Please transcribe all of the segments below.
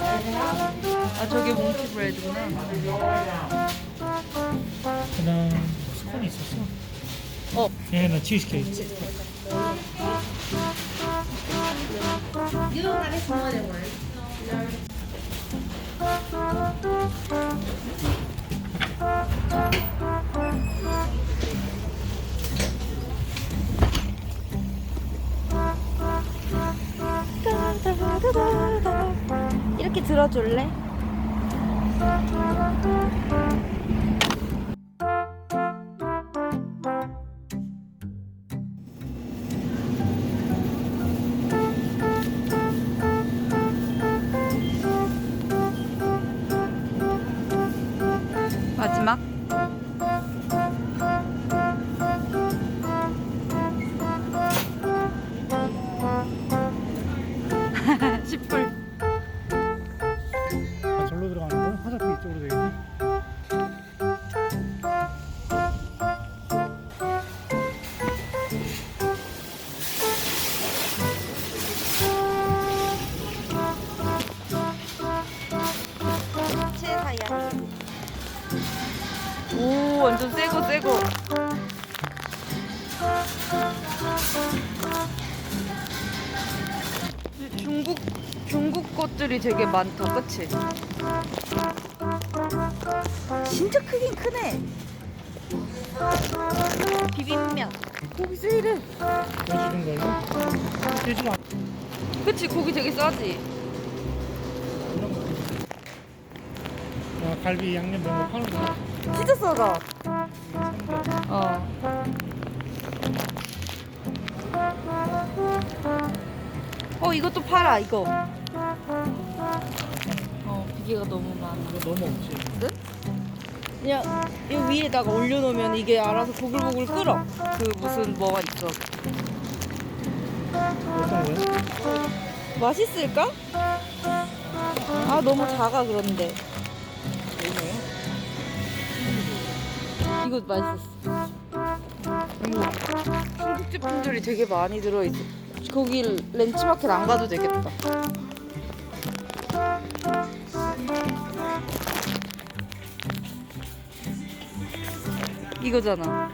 아 저게 몽키 브레드구나. 그다음 스콘이 있었어. 어. 얘는 치즈 케이크. 이렇게 들어줄래? 마지막 오, 완전 새거 새거. 중국 중국 것들이 되게 많다, 그치? 진짜 크긴 크네. 비빔면. 고기 세일해. 보여주는 걸로. 되지가 않 그치, 고기 되게 싸지. 아, 갈비 양념 이런 거 파는구나. 진짜 싸다. 어. 어 이것도 팔아 이거. 어 비계가 너무 많아. 이거 너무 없지. 그냥 이 위에다가 올려놓으면 이게 알아서 보글보글 끓어. 그 무슨 뭐가 있어. 어떤 거야? 맛있을까? 아 너무 작아 그런데. 이거 맛있었어. 중국 제품들이 되게 많이 들어있어. 거기 렌치마켓 안 가도 되겠다. 이거잖아.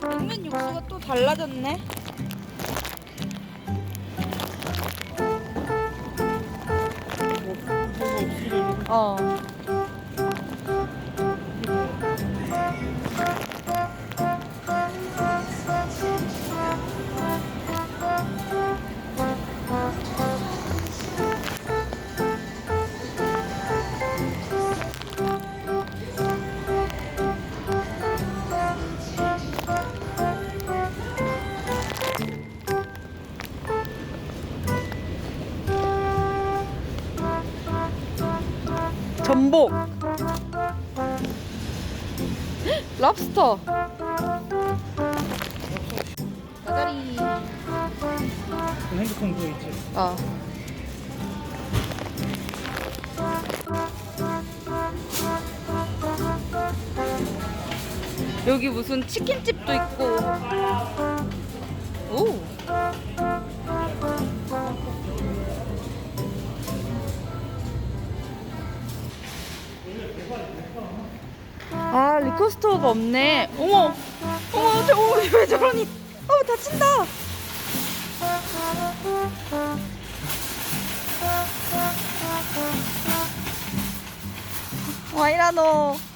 냉면 육수가 또 달라졌네. 어. 전복. 랍스터. 가자리. 그 핸드폰 그거 있지. 아. 여기 무슨 치킨집도 있고. 오. 코스토어가 없네. 어머, 어머, 저, 어머 왜 저러니? 어 다친다. 와이라노.